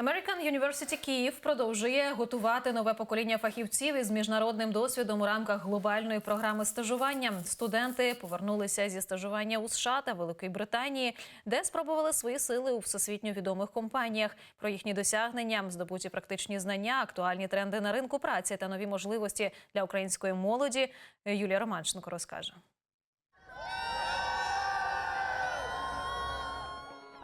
American University Київ продовжує готувати нове покоління фахівців із міжнародним досвідом у рамках глобальної програми стажування. Студенти повернулися зі стажування у США та Великої Британії, де спробували свої сили у всесвітньо відомих компаніях. Про їхні досягнення, здобуті практичні знання, актуальні тренди на ринку праці та нові можливості для української молоді. Юлія Романченко розкаже.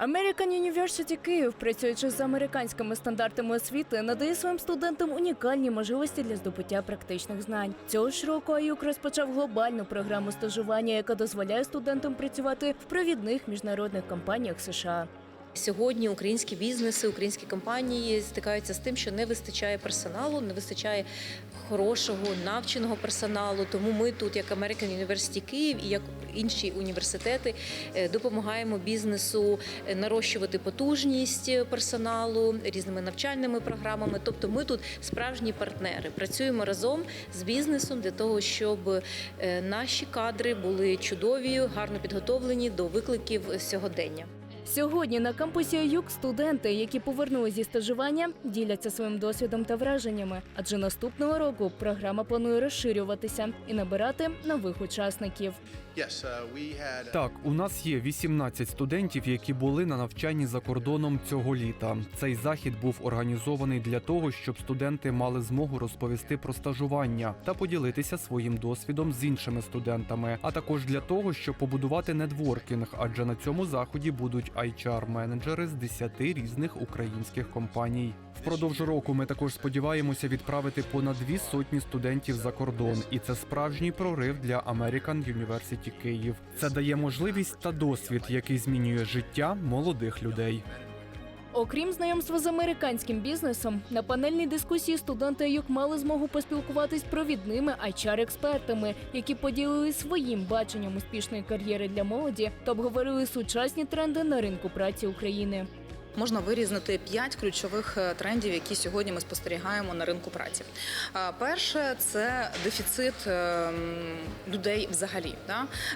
American University Київ, працюючи з американськими стандартами освіти, надає своїм студентам унікальні можливості для здобуття практичних знань. Цього ж року АЮК розпочав глобальну програму стажування, яка дозволяє студентам працювати в провідних міжнародних компаніях США. Сьогодні українські бізнеси, українські компанії стикаються з тим, що не вистачає персоналу, не вистачає хорошого навченого персоналу. Тому ми тут, як American University Київ і як інші університети, е, допомагаємо бізнесу е, нарощувати потужність персоналу різними навчальними програмами. Тобто, ми тут справжні партнери. Працюємо разом з бізнесом для того, щоб е, наші кадри були чудові, гарно підготовлені до викликів сьогодення. Сьогодні на кампусі АЮК студенти, які повернули зі стажування, діляться своїм досвідом та враженнями. Адже наступного року програма планує розширюватися і набирати нових учасників. Uh. Так, у нас є 18 студентів, які були на навчанні за кордоном цього літа. Цей захід був організований для того, щоб студенти мали змогу розповісти про стажування та поділитися своїм досвідом з іншими студентами, а також для того, щоб побудувати нетворкінг, адже на цьому заході будуть HR-менеджери з 10 різних українських компаній. Впродовж року ми також сподіваємося відправити понад дві сотні студентів за кордон, і це справжній прорив для American University Київ. Це дає можливість та досвід, який змінює життя молодих людей. Окрім знайомства з американським бізнесом, на панельній дискусії студенти ЮК мали змогу поспілкуватись провідними HR-експертами, які поділили своїм баченням успішної кар'єри для молоді та обговорили сучасні тренди на ринку праці України. Можна вирізнити п'ять ключових е, трендів, які сьогодні ми спостерігаємо на ринку праці. Е, Перше це дефіцит е, людей взагалі.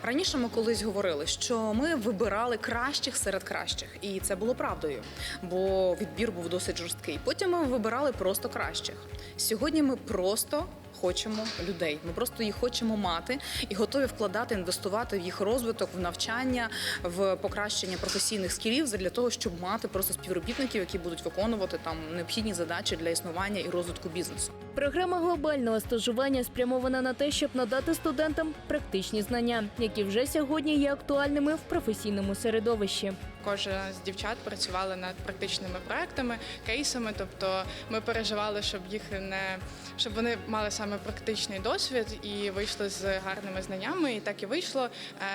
Раніше ми колись говорили, що ми вибирали кращих серед кращих, і це було правдою, бо відбір був досить жорсткий. Потім ми вибирали просто кращих. Сьогодні ми просто. Хочемо людей. Ми просто їх хочемо мати і готові вкладати, інвестувати в їх розвиток, в навчання, в покращення професійних скілів для того, щоб мати просто співробітників, які будуть виконувати там необхідні задачі для існування і розвитку бізнесу. Програма глобального стажування спрямована на те, щоб надати студентам практичні знання, які вже сьогодні є актуальними в професійному середовищі. Кожна з дівчат працювали над практичними проектами, кейсами. Тобто ми переживали, щоб їх не щоб вони мали саме практичний досвід і вийшли з гарними знаннями. І так і вийшло.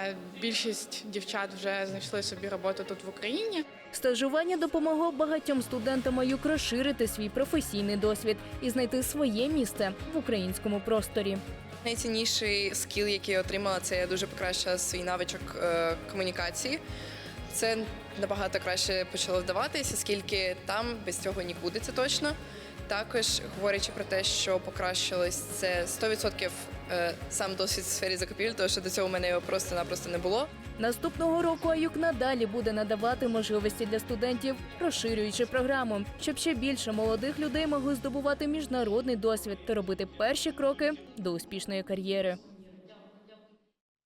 Е, Більшість дівчат вже знайшли собі роботу тут в Україні. Стажування допомогло багатьом студентам АЮК розширити свій професійний досвід і знайти своє місце в українському просторі. Найцінніший скіл, який я отримала, це я дуже покращила свій навичок е, комунікації. Це набагато краще почало вдаватися, оскільки там без цього нікуди це точно. Також говорячи про те, що покращилось, це 100% е, сам досвід в сфері закупівель, тому що до цього в мене його просто-напросто не було. Наступного року АЮК надалі буде надавати можливості для студентів, розширюючи програму, щоб ще більше молодих людей могли здобувати міжнародний досвід та робити перші кроки до успішної кар'єри.